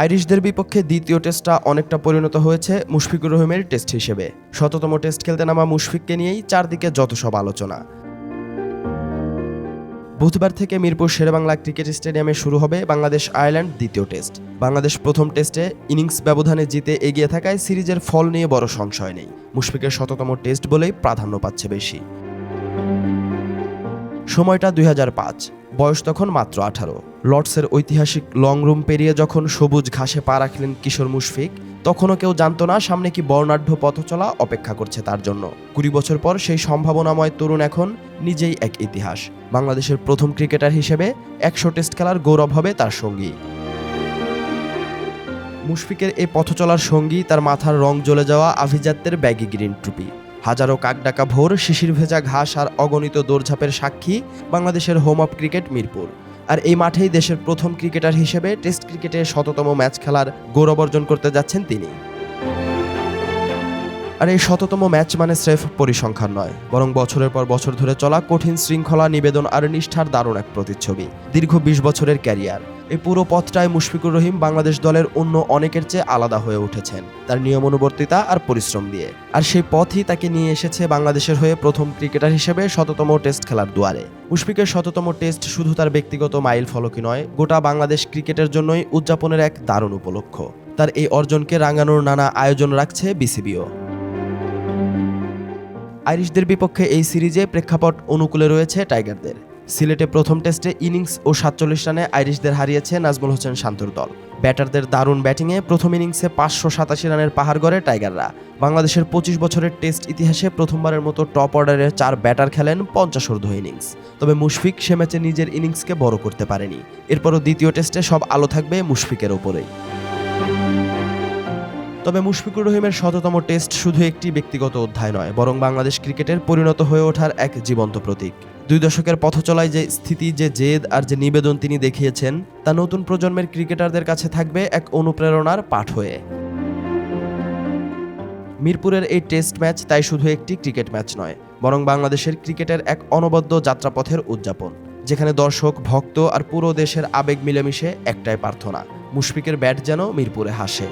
আইরিশদের বিপক্ষে দ্বিতীয় টেস্টটা অনেকটা পরিণত হয়েছে মুশফিকুর রহিমের টেস্ট হিসেবে। শততম টেস্ট খেলতে নামা মুশফিককে নিয়েই চারদিকে যত সব আলোচনা। বুধবার থেকে মিরপুর শেরেবাংলা ক্রিকেট স্টেডিয়ামে শুরু হবে বাংলাদেশ আয়ারল্যান্ড দ্বিতীয় টেস্ট। বাংলাদেশ প্রথম টেস্টে ইনিংস ব্যবধানে জিতে এগিয়ে থাকায় সিরিজের ফল নিয়ে বড় সংশয় নেই। মুশফিকের শততম টেস্ট বলেই প্রাধান্য পাচ্ছে বেশি। সময়টা দুই হাজার পাঁচ, বয়স তখন মাত্র আঠারো। লর্ডসের ঐতিহাসিক লং রুম পেরিয়ে যখন সবুজ ঘাসে পা রাখলেন কিশোর মুশফিক, তখনও কেউ জানতো না সামনে কি বর্ণাঢ্য পথ চলা অপেক্ষা করছে তার জন্য। কুড়ি বছর পর সেই সম্ভাবনাময় তরুণ এখন নিজেই এক ইতিহাস, বাংলাদেশের প্রথম ক্রিকেটার হিসেবে একশো টেস্ট খেলার গৌরব হবে তার সঙ্গী। মুশফিকের এই পথ চলার সঙ্গী তার মাথার রং জ্বলে যাওয়া আভিজাত্যের ব্যাগি গ্রিন টুপি। হাজারো কাকডাকা ভোর, শিশির ভেজা ঘাস আর অগণিত দৌড়ঝাঁপের সাক্ষী বাংলাদেশের হোম অফ ক্রিকেট মিরপুর। আর এই মাঠেই দেশের প্রথম ক্রিকেটার হিসেবে টেস্ট ক্রিকেটে শততম ম্যাচ খেলার গৌরব অর্জন করতে যাচ্ছেন তিনি। আর এই শততম ম্যাচ মানে স্রেফ পরিসংখ্যান নয়, বরং বছরের পর বছর ধরে চলা কঠিন শৃঙ্খলা নিবেদন আর নিষ্ঠার দারুণ এক প্রতিচ্ছবি, দীর্ঘ বিশ বছরের ক্যারিয়ার। এই পুরো পথটায় মুশফিকুর রহিম বাংলাদেশ দলের অন্য অনেকের চেয়ে আলাদা হয়ে উঠেছেন। তার নিয়মানুবর্তিতা আর পরিশ্রম দিয়ে। আর সেই পথই তাকে নিয়ে এসেছে বাংলাদেশের হয়ে প্রথম ক্রিকেটার হিসেবে শততম টেস্ট খেলার দুয়ারে। মুশফিকের শততম টেস্ট শুধু তার ব্যক্তিগত মাইল ফলকই নয়, গোটা বাংলাদেশ ক্রিকেটের জন্যই উদযাপনের এক দারুণ উপলক্ষ। তার এই অর্জনকে রাঙানোর নানা আয়োজন রাখছে বিসিবিও। আইরিশদের বিপক্ষে এই সিরিজে প্রেক্ষাপট অনুকূলে রয়েছে টাইগারদের। সিলেটে প্রথম টেস্টে ইনিংস ও সাতচল্লিশ রানে আইরিশদের হারিয়েছে নাজমুল হোসেন শান্তর দল। ব্যাটারদের দারুণ ব্যাটিংয়ে প্রথম ইনিংসে পাঁচশো সাতাশি রানের পাহাড় গড়ে টাইগাররা। বাংলাদেশের পঁচিশ বছরের টেস্ট ইতিহাসে প্রথমবারের মতো টপ অর্ডারে চার ব্যাটার খেলেন পঞ্চাশ ইনিংস। তবে মুশফিক সে ম্যাচে নিজের ইনিংসকে বড় করতে পারেনি। এরপরও দ্বিতীয় টেস্টে সব আলো থাকবে মুশফিকের ওপরেই। তবে মুশফিকুর রহিমের শততম টেস্ট শুধু একটি ব্যক্তিগত অধ্যায় নয়, বরং বাংলাদেশ ক্রিকেটের পরিণত হয়ে ওঠার এক জীবন্ত প্রতীক। দুই দশকের পথ চলায় যে স্থিতি, যে জেদ আর যে নিবেদন তিনি দেখিয়েছেন, তা নতুন প্রজন্মের ক্রিকেটারদের কাছে থাকবে এক অনুপ্রেরণার পাঠ হয়ে। মিরপুরের এই টেস্ট ম্যাচ তাই শুধু একটি ক্রিকেট ম্যাচ নয়, বরং বাংলাদেশের ক্রিকেটের এক অনবদ্য যাত্রাপথের উদযাপন, যেখানে দর্শক, ভক্ত আর পুরো দেশের আবেগ মিলেমিশে একটাই প্রার্থনা, মুশফিকের ব্যাট যেন মিরপুরে হাসে।